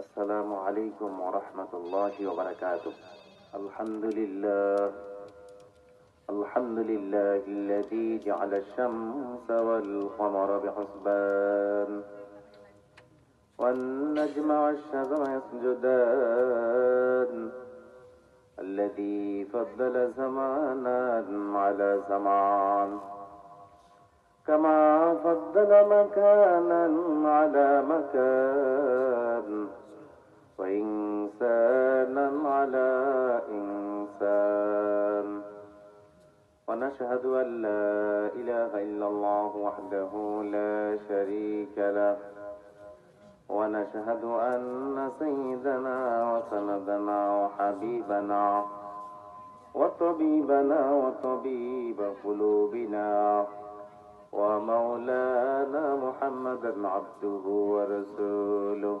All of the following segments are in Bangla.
السلام عليكم ورحمة الله وبركاته. الحمد لله. الحمد لله الذي جعل الشمس والقمر بحسبان. والنجم والشجر يسجدان. الذي فضل زمانا على زمان. كما فضل مكانا على مكان. وإنسانا على إنسان. ونشهد أن لا إله إلا الله وحده لا شريك له. ونشهد أن سيدنا وسندنا وحبيبنا وطبيبنا وطبيب قلوبنا ومولانا محمدا عبده ورسوله.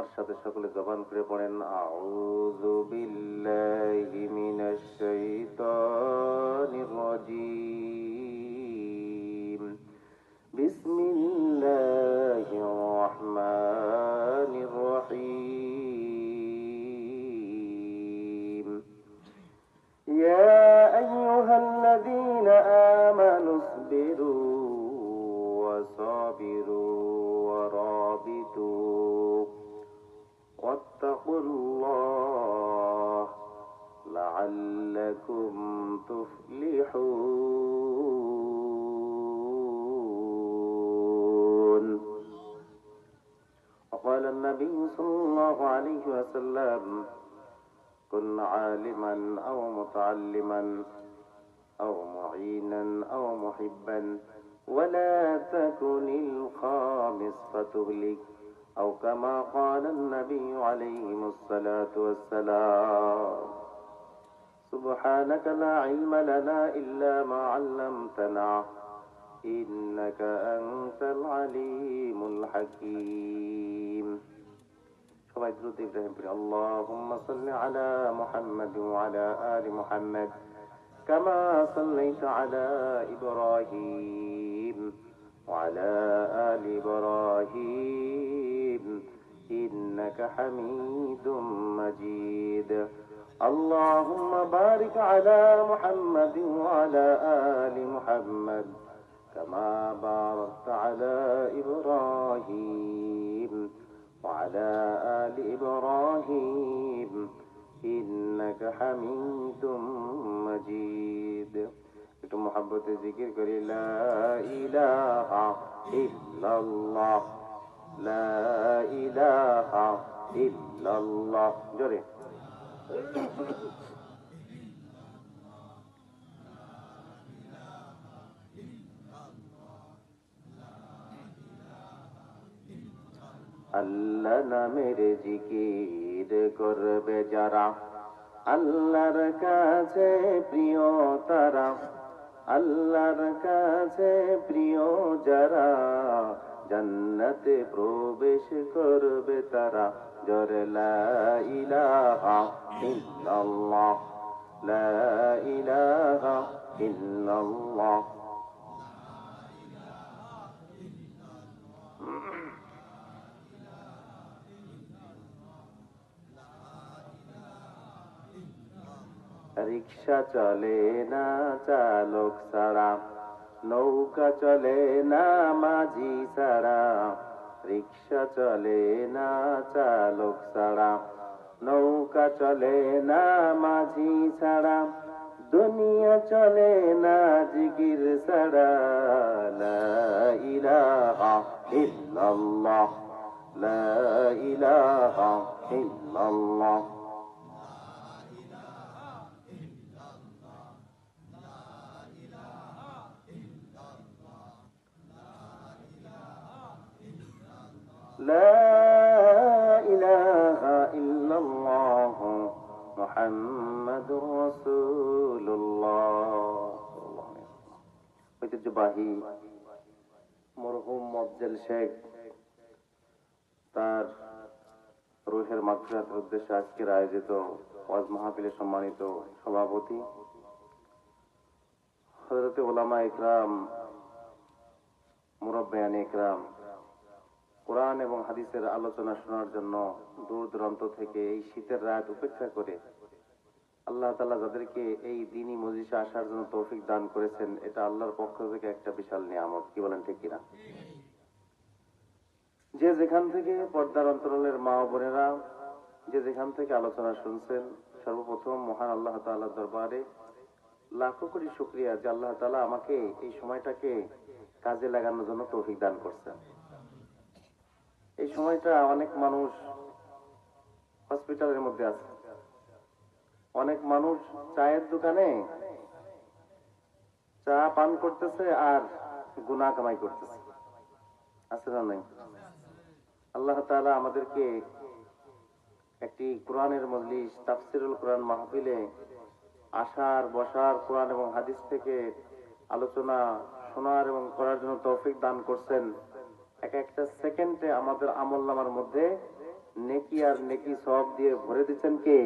আমার সাথে সকলে জবান করে পড়েন। আউযু বিল্লাহি মিনাশ শাইতানির রাজিম। لعلكم تفلحون. وقال النبي صلى الله عليه وسلم كن عالما أو متعلما أو معينا أو محبا ولا تكن الخامس فتهلك. أو كما قال النبي عليه الصلاة والسلام. سبحانك لا علم لنا إلا ما علمتنا إنك أنت العليم الحكيم সবাই দ্রুত ইব্রাহিম পড়ি আল্লাহুম্মা সাল্লি আলা মুহাম্মাদ ওয়া আলা আলি মুহাম্মাদ কামা সাল্লাইতা আলা ইব্রাহিম وعلى آل إبراهيم إنك حميد مجيد اللهم بارك على محمد وعلى آل محمد كما باركت على إبراهيم وعلى آل إبراهيم إنك حميد مجيد একটু মোহাব্বতে জিকির করি লা ইলাহা ইল্লাল্লাহ লা ইলাহা ইল্লাল্লাহ জোরে আল্লাহ নামের জিকির করবে যারা। আল্লাহর কাছে প্রিয় তারা। আল্লাহর কাছে প্রিয় যারা, জন্নতে প্রবেশ করবে তারা। জরে লা ইলাহা ইল্লাল্লাহ, লা ইলাহা ইল্লাল্লাহ। রিক্সা চলে না চালক ছাড়া, নৌকা চলে না মাঝি ছাড়া, রিক্সা চলে না চালক ছাড়া। নৌকা চলে না, মাঝি ছাড়া। দুনিয়া চলে না জিগির ছাড়া। লা ইলাহা ইল্লাল্লাহ। লা ইলাহা ইল্লাল্লাহ। রাসূলুল্লাহ ঐতিহ্যবাহী মরহুম শেখ তার রুহের মাগফিরাতের উদ্দেশ্যে আজকের আয়োজিত ওয়াজ সম্মানিত সভাপতি হজরতে ওলামা ইকরাম, মুরব্বায়ান ইকরাম, কোরআন এবং হাদিসের আলোচনা শোনার জন্য দূর দূরান্ত থেকে এই শীতের রাত উপেক্ষা করে আল্লাহ তালা যাদেরকে এই দিনই মজলিসে আসার জন্য তৌফিক দান করেছেন, এটা আল্লাহর পক্ষ থেকে একটা বিশাল নিয়ামত, কি বলেন ঠিক কিনা? যে যেখান থেকে পর্দার অন্তরালের মা বোনেরা, যে যেখান থেকে আলোচনা শুনছেন, সর্বপ্রথম মহান আল্লাহ তাআলার দরবারে লাখো কোটি শুক্রিয়া যে আল্লাহ তাআলা আমাকে এই সময়টাকে কাজে লাগানোর জন্য তৌফিক দান করছেন। এই সময়টা অনেক মানুষ হসপিটালের মধ্যে আছে। অনেক মানুষ চায়ের দোকানে চা পান করতেছে আর গুনা কামাই করতেছে। আছে না নাই? আল্লাহ তাআলা আমাদেরকে একটি কোরআনের মজলিস, তাফসিরুল কোরআন মাহফিলে আসার, বসার কোরআন এবং হাদিস থেকে আলোচনা শোনার এবং করার জন্য তৌফিক দান করছেন। এক একটা সেকেন্ডে আমাদের আমল নামার মধ্যে নেকি আর নেকি সব দিয়ে ভরে দিচ্ছেন কে?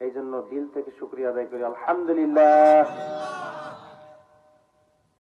এই জন্য দিল থেকে শুক্রিয়া আদায় করি। আলহামদুলিল্লাহ।